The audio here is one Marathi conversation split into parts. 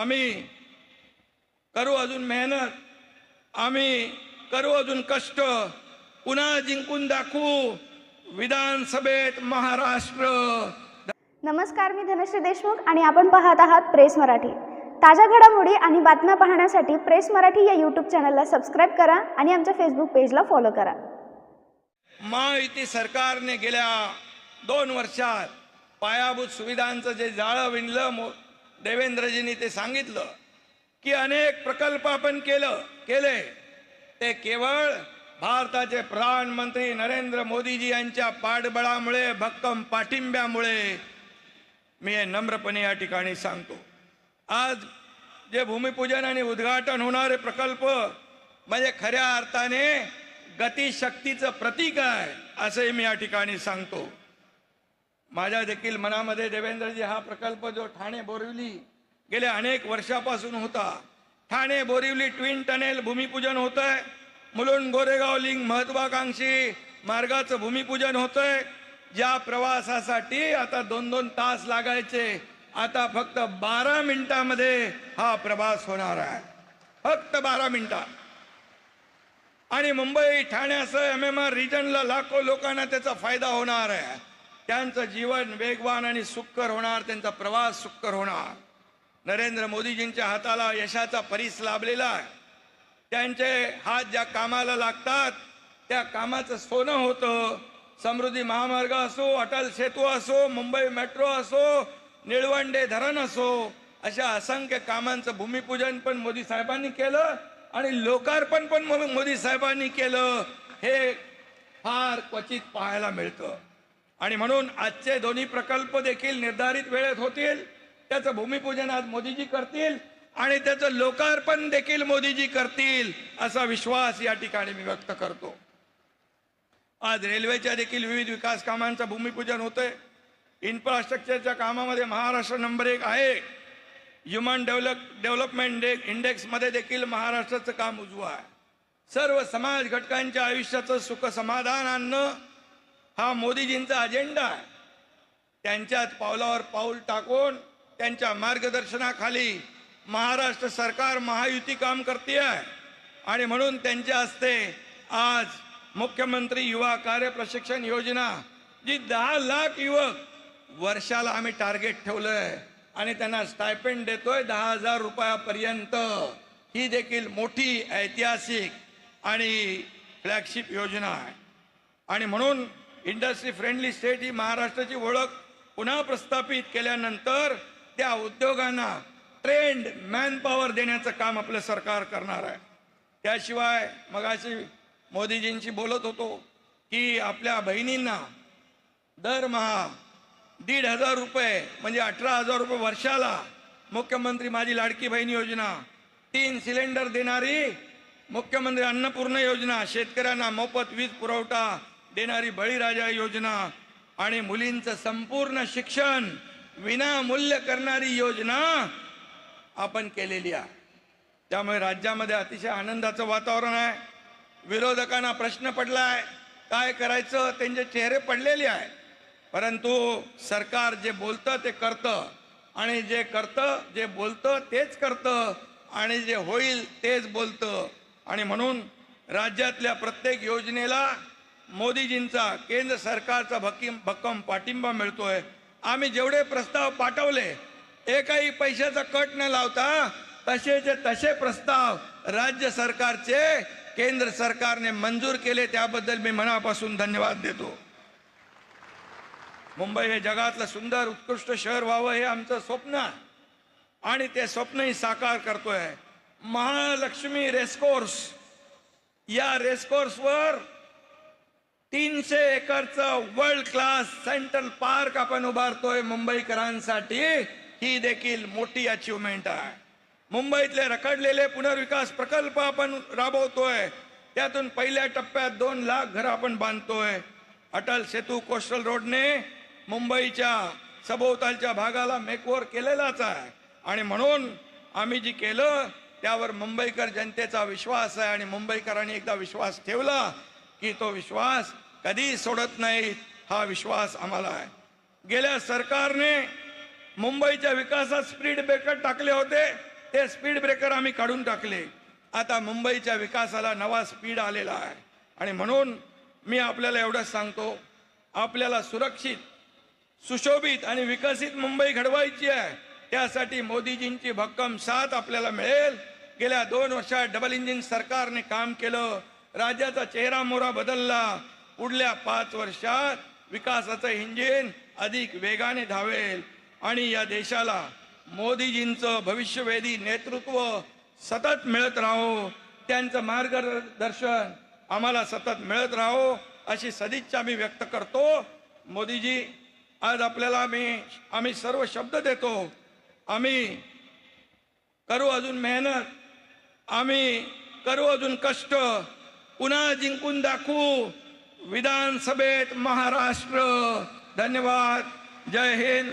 आम्ही करू अजून मेहनत आम्ही करू अजून कष्ट. पुन्हा जिंकून दाखवू विधानसभेत महाराष्ट्र. नमस्कार मी धनश्री देशमुख आणि आपण पाहत आहात प्रेस मराठी. ताज्या घडामोडी आणि बातम्या पाहण्यासाठी प्रेस मराठी या यूट्यूब चॅनलला सबस्क्राईब करा आणि आमच्या फेसबुक पेजला फॉलो करा. महायुती सरकारने गेल्या दोन वर्षात पायाभूत सुविधांचं जे जाळं विणलं देवेंद्रजींनी ते सांगितलं की अनेक प्रकल्प आपण केलं केले. ते केवळ भारताचे प्रधानमंत्री नरेंद्र मोदीजी यांच्या पाठबळामुळे भक्कम पाठिंब्यामुळे मी हे नम्रपणे या ठिकाणी सांगतो. आज जे भूमिपूजन आणि उद्घाटन होणारे प्रकल्प म्हणजे खऱ्या अर्थाने गतिशक्तीचं प्रतीक आहे असंही मी या ठिकाणी सांगतो. माझ्या देखील मनामध्ये देवेंद्रजी हा प्रकल्प जो ठाणे बोरिवली गेल्या अनेक वर्षापासून होता. ठाणे बोरिवली ट्विन टनेल भूमिपूजन होतंय. मुलुंड गोरेगाव लिंग महत्वाकांक्षी मार्गाचं भूमिपूजन होतंय. ज्या प्रवासासाठी आता दोन दोन तास लागायचे. आता फक्त बारा मिनिटामध्ये हा प्रवास होणार आहे. फक्त बारा मिनिटात आणि मुंबई ठाण्यासह एम एम आर रिजनला लाखो लोकांना त्याचा फायदा होणार आहे. त्यांचं जीवन वेगवान आणि सुखकर होणार त्यांचा प्रवास सुखकर होणार. नरेंद्र मोदीजींच्या हाताला यशाचा परीस लाभलेला आहे. त्यांचे हात ज्या कामाला लागतात त्या कामाचं सोनं होतं. समृद्धी महामार्ग असो अटल सेतू असो मुंबई मेट्रो असो निळवंडे धरण असो अशा असंख्य कामांचं भूमिपूजन पण मोदी साहेबांनी केलं आणि लोकार्पण पण मोदी साहेबांनी केलं. हे फार क्वचित पाहायला मिळतं. आणि म्हणून आजचे दोन्ही प्रकल्प देखील निर्धारित वेळेत होतील. त्याचं भूमिपूजन आज मोदीजी करतील आणि त्याचं लोकार्पण देखील मोदीजी करतील असा विश्वास या ठिकाणी मी व्यक्त करतो. आज रेल्वेच्या देखील विविध विकास कामांचं भूमिपूजन होतंय. इन्फ्रास्ट्रक्चरच्या कामामध्ये महाराष्ट्र नंबर एक आहे. ह्युमन डेव्हलप डेव्हलपमेंट डे इंडेक्समध्ये देखील महाराष्ट्राचं काम उजवं आहे. सर्व समाज घटकांच्या आयुष्याचं सुख समाधान आणणं हा मोदीजींचा अजेंडा आहे. त्यांच्याच पावलावर पाऊल टाकून त्यांच्या मार्गदर्शनाखाली महाराष्ट्र सरकार महायुती काम करते आहे आणि म्हणून त्यांच्या हस्ते आज मुख्यमंत्री युवा कार्य प्रशिक्षण योजना जी दहा लाख युवक वर्षाला आम्ही टार्गेट ठेवलंय आणि त्यांना स्टायपेंड देतोय दहा हजार रुपयापर्यंत. ही देखील मोठी ऐतिहासिक आणि फ्लॅगशिप योजना आहे. आणि म्हणून इंडस्ट्री फ्रेंडली स्टेट ही महाराष्ट्राची ओळख पुन्हा प्रस्थापित केल्यानंतर त्या उद्योगांना ट्रेंड मॅनपॉवर देण्याचं काम आपलं सरकार करणार आहे. त्याशिवाय मगाशी मोदीजींशी बोलत होतो की आपल्या बहिणींना दरमहा दीड हजार रुपये म्हणजे अठरा हजार रुपये वर्षाला मुख्यमंत्री माझी लाडकी बहीण योजना तीन सिलेंडर देणारी मुख्यमंत्री अन्नपूर्ण योजना शेतकऱ्यांना मोफत वीज पुरवठा देणारी बळीराजा योजना आणि मुलींचं संपूर्ण शिक्षण विनामूल्य करणारी योजना आपण केलेली आहे. त्यामुळे राज्यामध्ये अतिशय आनंदाचं वातावरण आहे. विरोधकांना प्रश्न पडलाय काय करायचं? त्यांचे चेहरे पडलेले आहे परंतु सरकार जे बोलतं ते करतं. आणि जे करतं जे बोलतं तेच करतं. आणि जे होईल तेच बोलतं. आणि म्हणून राज्यातल्या प्रत्येक योजनेला मोदीजींचा केंद्र सरकारचा भक्कीम भक्कम पाठिंबा मिळतोय. आम्ही जेवढे प्रस्ताव पाठवले एकही पैशाचा कट न लावता तसेचे तसे प्रस्ताव राज्य सरकारचे केंद्र सरकारने मंजूर केले त्याबद्दल मी मनापासून धन्यवाद देतो. मुंबई हे जगातलं सुंदर उत्कृष्ट शहर व्हावं हे आमचं स्वप्न आहे. आणि ते स्वप्नही साकार करतोय. महालक्ष्मी रेसकोर्स. या रेसकोर्सवर तीनशे एकरचं वर्ल्ड क्लास सेंट्रल पार्क आपण उभारतोय मुंबईकरांसाठी. ही देखील मोठी अचिव्हमेंट आहे. मुंबईतले रखडलेले पुनर्विकास प्रकल्प आपण राबवतोय. त्यातून पहिल्या टप्प्यात दोन लाख घरं आपण बांधतोय. अटल सेतू कोस्टल रोडने मुंबईच्या सभोवतालच्या भागाला मेकओव्हर केलेलाच आहे. आणि म्हणून आम्ही जी केलं त्यावर मुंबईकर जनतेचा विश्वास आहे आणि मुंबईकरांनी एकदा विश्वास ठेवला की तो विश्वास कधी सोडत नाही हा विश्वास आम्हाला आहे. गेल्या सरकारने मुंबईच्या विकासात स्पीड ब्रेकर टाकले होते ते स्पीड ब्रेकर आम्ही काढून टाकले. आता मुंबईच्या विकासाला नवा स्पीड आलेला आहे. आणि म्हणून मी आपल्याला एवढंच सांगतो आपल्याला सुरक्षित सुशोभित आणि विकसित मुंबई घडवायची आहे. त्यासाठी मोदीजींची भक्कम साथ आपल्याला मिळेल. गेल्या दोन वर्षात डबल इंजिन सरकारने काम केलं राज्याचा चेहरा मोहरा बदलला. पुढल्या पाच वर्षात विकासाचं इंजिन अधिक वेगाने धावेल. आणि या देशाला मोदीजींचं भविष्यवेधी नेतृत्व सतत मिळत राहो. त्यांचं मार्गदर्शन आम्हाला सतत मिळत राहो अशी सदिच्छा मी व्यक्त करतो. मोदीजी आज आपल्याला मी आम्ही सर्व शब्द देतो. आम्ही करू अजून मेहनत. आम्ही करू अजून कष्ट. पुन्हा जिंकून दाखवू विधानसभेत महाराष्ट्र. धन्यवाद. जय हिंद.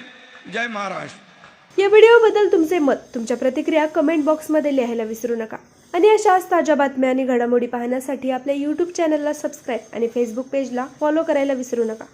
जय महाराष्ट्र. या व्हिडिओबद्दल तुमचे मत तुमच्या प्रतिक्रिया कमेंट बॉक्समध्ये लिहायला विसरू नका. आणि अशाच ताज्या बातम्या आणि घडामोडी पाहण्यासाठी आपल्या यूट्यूब चॅनलला सबस्क्राईब आणि फेसबुक पेजला फॉलो करायला विसरू नका.